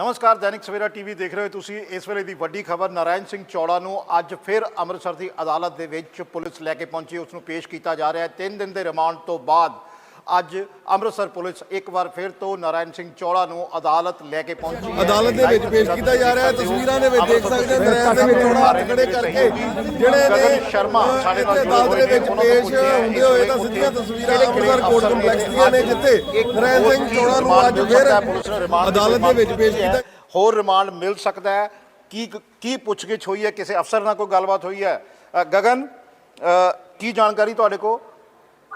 ਨਮਸਕਾਰ, ਦੈਨਿਕ ਸਵੇਰਾ ਟੀਵੀ ਦੇਖ ਰਹੇ ਹੋ ਤੁਸੀਂ। ਇਸ ਵੇਲੇ ਦੀ ਵੱਡੀ ਖਬਰ, ਨਾਰਾਇਣ ਸਿੰਘ ਚੌੜਾ ਨੂੰ ਅੱਜ ਫਿਰ ਅੰਮ੍ਰਿਤਸਰ ਦੀ ਅਦਾਲਤ ਦੇ ਵਿੱਚ ਪੁਲਿਸ ਲੈ ਕੇ ਪਹੁੰਚੀ। ਉਸ ਨੂੰ ਪੇਸ਼ ਕੀਤਾ ਜਾ ਰਿਹਾ ਹੈ। 3 ਦਿਨ ਦੇ ਰਿਮਾਂਡ ਤੋਂ ਬਾਅਦ ਅੱਜ ਅੰਮ੍ਰਿਤਸਰ ਪੁਲਿਸ ਇੱਕ ਵਾਰ ਫਿਰ ਤੋਂ ਨਾਰਾਇਣ ਸਿੰਘ ਚੌੜਾ ਨੂੰ ਅਦਾਲਤ ਲੈ ਕੇ ਪਹੁੰਚੀ ਹੈ। ਅਦਾਲਤ ਦੇ ਵਿੱਚ ਪੇਸ਼ ਕੀਤਾ ਜਾ ਰਿਹਾ ਹੈ। ਤਸਵੀਰਾਂ ਦੇ ਵਿੱਚ ਦੇਖ ਸਕਦੇ ਹਾਂ ਨਰੈਣ ਸਿੰਘ ਚੌੜਾ ਹੱਥ ਖੜੇ ਕਰਕੇ ਜਿਹੜੇ ਨੇ ਸ਼ਰਮਾ ਸਾਡੇ ਨਾਲ ਅਦਾਲਤ ਦੇ ਵਿੱਚ ਪੇਸ਼ ਹੁੰਦੇ ਹੋਏ ਤਾਂ ਸਿੱਧੀਆਂ ਤਸਵੀਰਾਂ ਅੰਮ੍ਰਿਤਸਰ ਕੋਰਟ ਕੰਪਲੈਕਸ ਦੀਆਂ ਨੇ ਜਿੱਥੇ ਨਰੈਣ ਸਿੰਘ ਚੌੜਾ ਨੂੰ ਅੱਜ ਫਿਰ ਅਦਾਲਤ ਦੇ ਵਿੱਚ ਪੇਸ਼ ਕੀਤਾ ਹੋਰ ਰਿਮਾਂਡ ਮਿਲ ਸਕਦਾ ਹੈ। ਕੀ ਕੀ ਪੁੱਛਗਿੱਛ ਹੋਈ ਹੈ? ਕਿਸੇ ਅਫਸਰ ਨਾਲ ਕੋਈ ਗੱਲਬਾਤ ਹੋਈ ਹੈ? ਗਗਨ ਕੀ ਜਾਣਕਾਰੀ ਤੁਹਾਡੇ ਕੋਲ?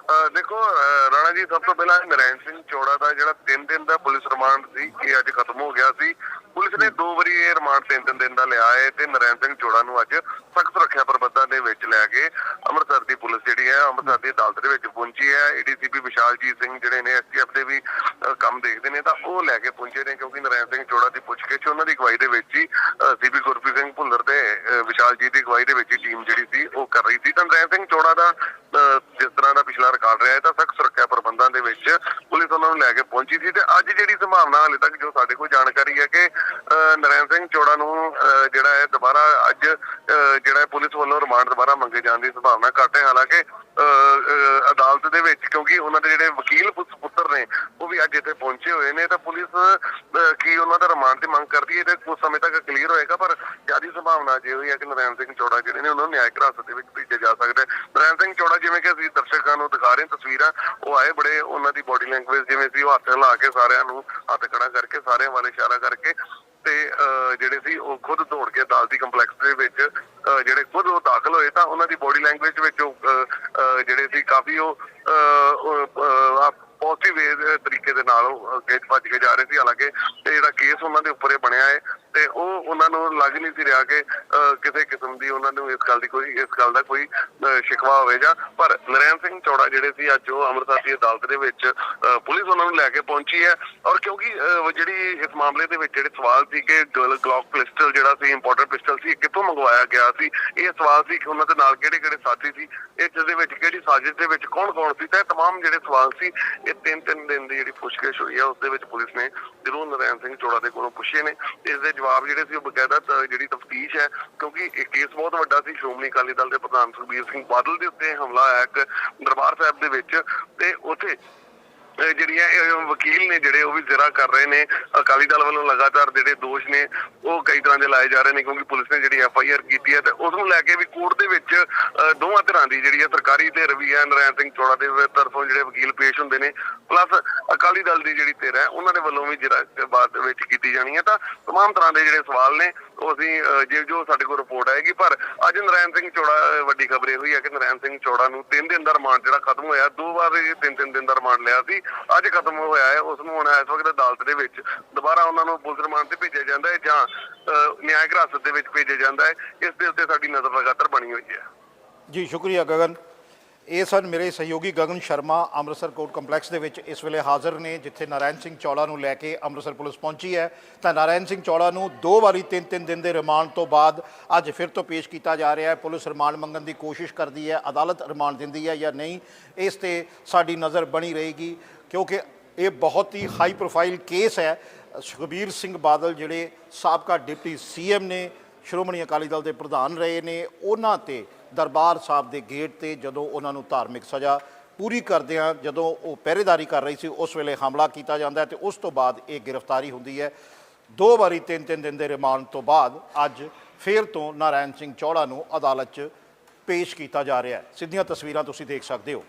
ਦੇਖੋ ਅਹ ਰਾਣਾ ਜੀ ਸਭ ਤੋਂ ਪਹਿਲਾਂ ਨਰੈਣ ਸਿੰਘ ਚੋੜਾ ਦਾ ਜਿਹੜਾ 3 ਦਿਨ ਦਾ ਪੁਲਿਸ ਰਿਮਾਂਡ ਸੀ ਇਹ ਅੱਜ ਖਤਮ ਹੋ ਗਿਆ ਸੀ। ਪੁਲਿਸ ਨੇ ਦੋ ਵਾਰੀ ਇਹ ਰਿਮਾਂਡ 3 ਦਿਨ ਦਾ ਲਿਆ ਹੈ ਤੇ ਨਰੈਣ ਸਿੰਘ ਚੋੜਾ ਨੂੰ ਅੱਜ ਸਖਤ ਸੁਰੱਖਿਆ ਪ੍ਰਬੰਧਾਂ ਦੇ ਵਿੱਚ ਲੈ ਕੇ ਅੰਮ੍ਰਿਤਸਰ ਦੀ ਪੁਲਿਸ ਜਿਹੜੀ ਹੈ ਅੰਮ੍ਰਿਤਸਰ ਦੀ ਅਦਾਲਤ ਦੇ ਵਿੱਚ ਪਹੁੰਚੀ ਹੈ। ਏਡੀਸੀਪੀ ਵਿਸ਼ਾਲਜੀਤ ਸਿੰਘ ਜਿਹੜੇ ਨੇ ਐਸਟੀਐਫ ਦੇ ਵੀ ਕੰਮ ਦੇਖਦੇ ਨੇ ਤਾਂ ਉਹ ਲੈ ਕੇ ਪਹੁੰਚੇ ਨੇ ਕਿਉਂਕਿ ਨਰੈਣ ਸਿੰਘ ਚੋੜਾ ਦੀ ਪੁੱਛਗਿੱਛ ਉਹਨਾਂ ਦੀ ਅਗਵਾਈ ਦੇ ਵਿੱਚ ਹੀ ਸੀਪੀ ਗੁਰਪ੍ਰੀਤ ਸਿੰਘ ਭੁੱਲਰ ਤੇ ਅਹ, ਵਿਸ਼ਾਲਜੀਤ ਦੀ ਅਗਵਾਈ ਦੇ ਵਿੱਚ ਹੀ ਟੀਮ ਜਿਹੜੀ ਸੀ ਉਹ ਕਰ ਰਹੀ ਸੀ। ਤਾਂ ਨਰੈਣ ਸਿੰਘ ਚੋੜਾ ਦਾ ਅਹ, ਜਿਸ ਤਰ੍ਹਾਂ ਦਾ ਪਿਛਲਾ ਰਿਕਾਰਡ ਰਿਹਾ ਹੈ ਤਾਂ ਸਖਤ ਸੁਰੱਖਿਆ ਪ੍ਰਬੰਧਾਂ ਦੇ ਵਿੱਚ ਪੁਲਿਸ ਉਹਨਾਂ ਨੂੰ ਲੈ ਕੇ ਪਹੁੰਚੀ ਸੀ ਤੇ ਅੱਜ ਜਿਹੜੀ ਸੰਭਾਵਨਾ ਹਾਲੇ ਤੱਕ ਜੋ ਸਾਡੇ ਕੋਲ ਜਾਣਕਾਰੀ ਹੈ ਕਿ ਅਹ, ਨਰੈਣ ਸਿੰਘ ਚੋੜਾ ਨੂੰ ਅਹ, ਜਿਹੜਾ ਹੈ ਦੁਬਾਰਾ ਅੱਜ ਅਹ, ਜਿਹੜਾ ਪੁਲਿਸ ਵੱਲੋਂ ਰਿਮਾਂਡ ਦੁਬਾਰਾ ਮੰਗੇ ਜਾਣ ਦੀ ਸੰਭਾਵਨਾ ਘੱਟ ਹੈ। ਹਾਲਾਂਕਿ ਅਹ, ਅਦਾਲਤ ਦੇ ਵਿੱਚ ਕਿਉਂਕਿ ਉਹਨਾਂ ਦੇ ਜਿਹੜੇ ਵਕੀਲ ਪੁੱਤਰ ਨੇ ਉਹ ਵੀ ਅੱਜ ਇੱਥੇ ਪਹੁੰਚੇ ਹੋਏ ਨੇ ਤਾਂ ਪੁਲਿਸ ਅਹ, ਕੀ ਉਹਨਾਂ ਦਾ ਰਿਮਾਂਡ ਦੀ ਮੰਗ ਕਰਦੀ ਹੈ? ਤੇ ਕੁਝ ਸਮੇਂ ਤੱਕ ਕਲੀਅਰ ਹੋਏਗਾ ਪਰ ਜ਼ਿਆਦਾ ਸੰਭਾਵਨਾ ਜੇ ਹੋਈ ਹੈ ਕਿ ਨਰੈਣ ਸਿੰਘ ਚੋੜਾ ਜਿਹੜੇ ਨੇ ਉਹਨਾਂ ਨੂੰ ਨਿਆਇਕ ਹਿਰਾਸਤ ਦੇ ਵਿੱਚ ਭੇਜਿਆ ਜਾ ਸਕਦਾ ਹੈ। ਨਰੈਣ ਜਿਵੇਂ ਕਿ ਅਸੀਂ ਦਰਸ਼ਕਾਂ ਨੂੰ ਦਿਖਾ ਰਹੇ ਹਾਂ ਤਸਵੀਰਾਂ ਉਹ ਆਏ ਬੜੇ ਉਹਨਾਂ ਦੀ ਬੋਡੀ ਲੈਂਗੁਏਜ ਜਿਵੇਂ ਸੀ ਉਹ ਹੱਥ ਹਿਲਾ ਕੇ ਸਾਰਿਆਂ ਨੂੰ ਹੱਥ ਖੜਾ ਕਰਕੇ ਸਾਰਿਆਂ ਵੱਲ ਇਸ਼ਾਰਾ ਕਰਕੇ ਤੇ ਅਹ, ਜਿਹੜੇ ਸੀ ਉਹ ਖੁਦ ਦੌੜ ਕੇ ਅਦਾਲਤੀ ਕੰਪਲੈਕਸ ਦੇ ਵਿੱਚ ਅਹ, ਜਿਹੜੇ ਖੁਦ ਉਹ ਦਾਖਲ ਹੋਏ ਤਾਂ ਉਹਨਾਂ ਦੀ ਬੋਡੀ ਲੈਂਗੁਏਜ ਵਿੱਚ ਉਹ ਅਹ, ਅਹ, ਜਿਹੜੇ ਸੀ ਕਾਫੀ ਉਹ ਪੋਜ਼ਿਟਿਵ ਤਰੀਕੇ ਦੇ ਨਾਲ ਉਹ ਅੱਗੇ ਭੱਜ ਕੇ ਜਾ ਰਹੇ ਸੀ। ਹਾਲਾਂਕਿ ਤੇ ਜਿਹੜਾ ਕੇਸ ਉਹਨਾਂ ਦੇ ਉੱਪਰ ਇਹ ਬਣਿਆ ਹੈ ਲੱਗ ਨਹੀਂ ਸੀ ਰਿਹਾ ਕਿ ਅਹ, ਕਿਸੇ ਕਿਸਮ ਦੀ ਉਹਨਾਂ ਨੂੰ ਇਸ ਗੱਲ ਦੀ ਕੋਈ ਇਸ ਗੱਲ ਦਾ ਕੋਈ ਅਹ, ਸ਼ਿਕਵਾ ਹੋਵੇ ਜਾਂ ਪਰ ਨਰੈਣ ਸਿੰਘ ਚੌੜਾ ਜਿਹੜੇ ਸੀ ਅੱਜ ਉਹ ਅੰਮ੍ਰਿਤਸਰ ਦੀ ਅਦਾਲਤ ਦੇ ਵਿੱਚ ਅਹ, ਪੁਲਿਸ ਉਹਨਾਂ ਨੂੰ ਲੈ ਕੇ ਪਹੁੰਚੀ ਹੈ ਔਰ ਕਿਉਂਕਿ ਅਹ, ਜਿਹੜੀ ਇਸ ਮਾਮਲੇ ਦੇ ਵਿੱਚ ਜਿਹੜੇ ਸਵਾਲ ਸੀ ਕਿ ਗਲ- ਗਲੌਕ ਪਿਸਟਲ ਜਿਹੜਾ ਸੀ ਇੰਪੋਰਟੈਂਟ ਪਿਸਟਲ ਸੀ ਇਹ ਕਿੱਥੋਂ ਮੰਗਵਾਇਆ ਗਿਆ ਸੀ ਇਹ ਸਵਾਲ ਸੀ ਕਿ ਉਹਨਾਂ ਦੇ ਨਾਲ ਕਿਹੜੇ ਕਿਹੜੇ ਸਾਥੀ ਸੀ ਇਹ ਜਿਸ ਦੇ ਵਿੱਚ ਕਿਹੜੀ ਸਾਜ਼ਿਸ਼ ਦੇ ਵਿੱਚ ਕੌਣ ਕੌਣ ਸੀ ਤਾਂ ਇਹ तमाम ਜਿਹੜੇ ਸਵਾਲ ਸੀ ਇਹ ਤਿੰਨ ਤਿੰਨ ਦਿਨ ਦੀ ਜਿਹੜੀ ਪੁੱਛਗਿੱਛ ਹੋਈ ਹੈ ਉਸ ਦੇ ਵਿੱਚ ਪੁਲਿਸ ਨੇ ਜ਼ਰੂਰ ਨਰੈਣ ਸਿੰਘ ਚੋੜਾ ਦੇ ਕੋਲੋਂ ਪੁੱਛੇ ਨੇ ਤੇ ਇਸ ਦੇ ਜਵਾਬ ਜਿਹੜੇ ਸੀ ਉਹ ਬਕਾਇਦਾ ਤ- ਜਿਹੜੀ ਤਫਤੀਸ਼ ਹੈ, ਕਿਉਂਕਿ ਇਹ ਕੇਸ ਬਹੁਤ ਵੱਡਾ ਸੀ, ਸ਼੍ਰੋਮਣੀ ਅਕਾਲੀ ਦਲ ਦੇ ਪ੍ਰਧਾਨ ਸੁਖਬੀਰ ਸਿੰਘ ਬਾਦਲ ਦੇ ਉੱਤੇ ਹਮਲਾ ਆਇਆ ਇੱਕ ਦਰਬਾਰ ਸਾਹਿਬ ਦੇ ਵਿੱਚ ਤੇ ਉੱਥੇ ਜਿਹੜੀਆਂ ਇਹ ਵਕੀਲ ਨੇ ਜਿਹੜੇ ਉਹ ਵੀ ਜ਼ਿਰਾ ਕਰ ਰਹੇ ਨੇ ਅਕਾਲੀ ਦਲ ਵੱਲੋਂ ਲਗਾਤਾਰ ਜਿਹੜੇ ਦੋਸ਼ ਨੇ ਉਹ ਕਈ ਤਰ੍ਹਾਂ ਦੇ ਲਾਏ ਜਾ ਰਹੇ ਨੇ ਕਿਉਂਕਿ ਪੁਲਿਸ ਨੇ ਜਿਹੜੀ ਐਫ ਆਈ ਆਰ ਕੀਤੀ ਹੈ ਤੇ ਉਸ ਨੂੰ ਲੈ ਕੇ ਵੀ ਕੋਰਟ ਦੇ ਵਿੱਚ ਅਹ, ਦੋਵਾਂ ਤਰ੍ਹਾਂ ਦੀ ਜਿਹੜੀ ਹੈ ਸਰਕਾਰੀ ਤੇ ਰਵੀਆ ਨਰੈਣ ਸਿੰਘ ਚੋੜਾ ਦੇ ਤਰਫੋਂ ਜਿਹੜੇ ਵਕੀਲ ਪੇਸ਼ ਹੁੰਦੇ ਨੇ ਪਲੱਸ ਅਕਾਲੀ ਦਲ ਦੀ ਜਿਹੜੀ ਧਿਰ ਹੈ ਉਹਨਾਂ ਦੇ ਵੱਲੋਂ ਵੀ ਜਿਹੜਾ ਬਾਅਦ ਦੇ ਵਿੱਚ ਕੀਤੀ ਜਾਣੀ ਹੈ ਤਾਂ तमाम ਤਰ੍ਹਾਂ ਦੇ ਜਿਹੜੇ ਸਵਾਲ ਨੇ ਉਹ ਅਸੀਂ ਅਹ, ਜੇ ਜੋ ਸਾਡੇ ਕੋਲ ਰਿਪੋਰਟ ਆਏਗੀ ਪਰ ਅੱਜ ਨਰੈਣ ਸਿੰਘ ਚੋੜਾ ਅਹ, ਵੱਡੀ ਖਬਰ ਇਹ ਹੋਈ ਹੈ ਕਿ ਨਰੈਣ ਸਿੰਘ ਚੋੜਾ ਨੂੰ 3 ਦਿਨ ਦਾ ਰਿਮਾਂਡ ਜਿਹੜਾ ਖਤਮ ਹੋਇਆ ਦੋ ਵਾਰ ਇਹ ਤਿੰਨ ਤਿੰਨ ਦਿਨ ਦਾ ਰਿਮਾਂਡ ਲਿਆ ਸੀ ਅੱਜ ਖਤਮ ਹੋਇਆ ਹੈ, ਉਸ ਨੂੰ ਹੁਣ ਇਸ ਵਕਤ ਅਦਾਲਤ ਦੇ ਵਿੱਚ ਦੁਬਾਰਾ ਉਹਨਾਂ ਨੂੰ ਪੁਲਿਸ ਰਿਮਾਂਡ ਤੇ ਭੇਜਿਆ ਜਾਂਦਾ ਹੈ ਜਾਂ ਨਿਆਇਕ ਹਿਰਾਸਤ ਦੇ ਵਿੱਚ ਭੇਜਿਆ ਜਾਂਦਾ ਹੈ, ਇਸ ਦੇ ਉੱਤੇ ਸਾਡੀ ਨਜ਼ਰ ਲਗਾਤਾਰ ਬਣੀ ਹੋਈ ਹੈ। ਜੀ, ਸ਼ੁਕਰੀਆ ਗਗਨ। ਇਹ ਸਨ ਮੇਰੇ ਸਹਿਯੋਗੀ ਗਗਨ ਸ਼ਰਮਾ, ਅੰਮ੍ਰਿਤਸਰ ਕੋਰਟ ਕੰਪਲੈਕਸ ਦੇ ਵਿੱਚ ਇਸ ਵੇਲੇ ਹਾਜ਼ਰ ਨੇ, ਜਿੱਥੇ ਨਾਰਾਇਣ ਸਿੰਘ ਚੌੜਾ ਨੂੰ ਲੈ ਕੇ ਅੰਮ੍ਰਿਤਸਰ ਪੁਲਿਸ ਪਹੁੰਚੀ ਹੈ। ਤਾਂ ਨਾਰਾਇਣ ਸਿੰਘ ਚੌੜਾ ਨੂੰ ਦੋ ਵਾਰੀ ਤਿੰਨ ਤਿੰਨ ਦਿਨ ਦੇ ਰਿਮਾਂਡ ਤੋਂ ਬਾਅਦ ਅੱਜ ਫਿਰ ਤੋਂ ਪੇਸ਼ ਕੀਤਾ ਜਾ ਰਿਹਾ ਹੈ। ਪੁਲਿਸ ਰਿਮਾਂਡ ਮੰਗਣ ਦੀ ਕੋਸ਼ਿਸ਼ ਕਰਦੀ ਹੈ, ਅਦਾਲਤ ਰਿਮਾਂਡ ਦਿੰਦੀ ਹੈ ਜਾਂ ਨਹੀਂ, ਇਸ ਤੇ ਸਾਡੀ ਨਜ਼ਰ ਬਣੀ ਰਹੇਗੀ, ਕਿਉਂਕਿ ਇਹ ਬਹੁਤ ਹੀ ਹਾਈ ਪ੍ਰੋਫਾਈਲ ਕੇਸ ਹੈ। ਸੁਖਬੀਰ ਸਿੰਘ ਬਾਦਲ ਜਿਹੜੇ ਸਾਬਕਾ ਡਿਪਟੀ ਸੀਐਮ ਨੇ, ਸ਼੍ਰੋਮਣੀ ਅਕਾਲੀ ਦਲ ਦੇ ਪ੍ਰਧਾਨ ਰਹੇ ਨੇ, ਉਹਨਾਂ ਤੇ ਦਰਬਾਰ ਸਾਹਿਬ ਦੇ ਗੇਟ ਤੇ ਜਦੋਂ ਉਹਨਾਂ ਨੂੰ ਧਾਰਮਿਕ ਸਜ਼ਾ ਪੂਰੀ ਕਰਦਿਆਂ ਜਦੋਂ ਉਹ ਪਹਿਰੇਦਾਰੀ ਕਰ ਰਹੀ ਸੀ, ਉਸ ਵੇਲੇ ਹਮਲਾ ਕੀਤਾ ਜਾਂਦਾ ਹੈ ਤੇ ਉਸ ਤੋਂ ਬਾਅਦ ਇਹ ਗ੍ਰਿਫਤਾਰੀ ਹੁੰਦੀ ਹੈ। ਦੋ ਵਾਰੀ ਤਿੰਨ ਤਿੰਨ ਦਿਨ ਦੇ ਰਿਮਾਂਡ ਤੋਂ ਬਾਅਦ ਅੱਜ ਫੇਰ ਤੋਂ ਨਾਰਾਇਣ ਸਿੰਘ ਚੌੜਾ ਨੂੰ ਅਦਾਲਤ 'ਚ ਪੇਸ਼ ਕੀਤਾ ਜਾ ਰਿਹਾ ਹੈ। ਸਿੱਧੀਆਂ ਤਸਵੀਰਾਂ ਤੁਸੀਂ ਦੇਖ ਸਕਦੇ ਹੋ।